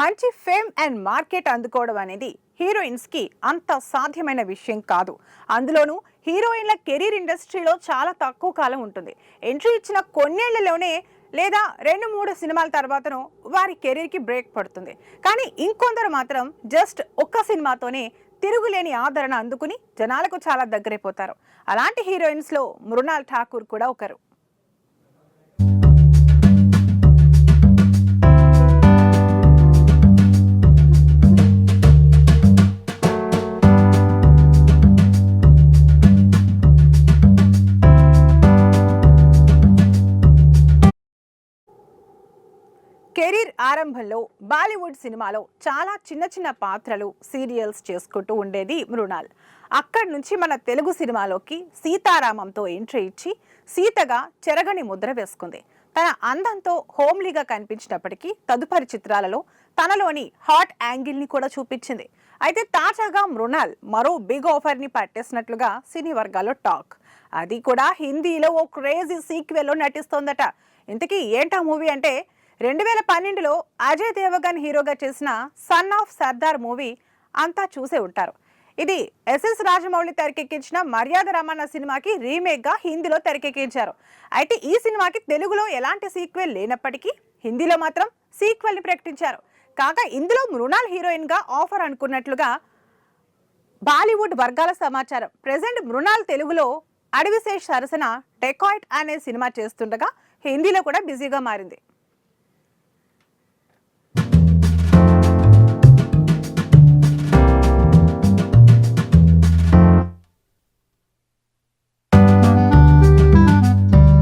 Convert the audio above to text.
మంచి fame and market అందుకోవడం అనేది హీరోయిన్స్కి అంత సాధ్యమైన విషయం కాదు. అందులోనూ హీరోయిన్ల కెరీర్ ఇండస్ట్రీలో చాలా తక్కువ కాలం ఉంటుంది. ఎంట్రీ ఇచ్చిన కొన్నేళ్ళలోనే లేదా రెండు మూడు సినిమాల తర్వాతనో వారి కెరీర్కి బ్రేక్ పడుతుంది. కానీ ఇంకొందరు మాత్రం జస్ట్ ఒక్క సినిమాతోనే తిరుగులేని ఆదరణ అందుకుని జనాలకు చాలా దగ్గరైపోతారు. అలాంటి హీరోయిన్స్లో మృణాల్ ఠాకూర్ కూడా ఒకరు. కెరీర్ ఆరంభంలో బాలీవుడ్ సినిమాలో చాలా చిన్న చిన్న పాత్రలు సీరియల్స్ చేసుకుంటూ ఉండేది మృణాల్. అక్కడి నుంచి మన తెలుగు సినిమాలోకి సీతారామంతో ఎంట్రీ ఇచ్చి సీతగా చెరగని ముద్ర వేసుకుంది. తన అందంతో హోమ్లీగా కనిపించినప్పటికీ తదుపరి చిత్రాలలో తనలోని హాట్ యాంగిల్ని కూడా చూపించింది. అయితే తాజాగా మృణాల్ మరో బిగ్ ఆఫర్ని పట్టేసినట్లుగా సినీ వర్గాల్లో టాక్. అది కూడా హిందీలో ఓ క్రేజీ సీక్వెల్లో నటిస్తోందట. ఇంతకీ ఏంటా మూవీ అంటే రెండు వేల పన్నెండులో అజయ్ దేవగన్ హీరోగా చేసిన సన్ ఆఫ్ సర్దార్ మూవీ అంతా చూసే ఉంటారు. ఇది ఎస్ఎస్ రాజమౌళి తెరకెక్కించిన మర్యాద రమణ సినిమాకి రీమేక్గా హిందీలో తెరకెక్కించారు. అయితే ఈ సినిమాకి తెలుగులో ఎలాంటి సీక్వెల్ లేనప్పటికీ హిందీలో మాత్రం సీక్వెల్ని ప్రకటించారు. కాగా ఇందులో మృణాల్ హీరోయిన్గా ఆఫర్ అనుకున్నట్లుగా బాలీవుడ్ వర్గాల సమాచారం. ప్రజెంట్ మృణాల్ తెలుగులో అడవిశేష్ సరసన డెకాయిట్ అనే సినిమా చేస్తుండగా హిందీలో కూడా బిజీగా మారింది.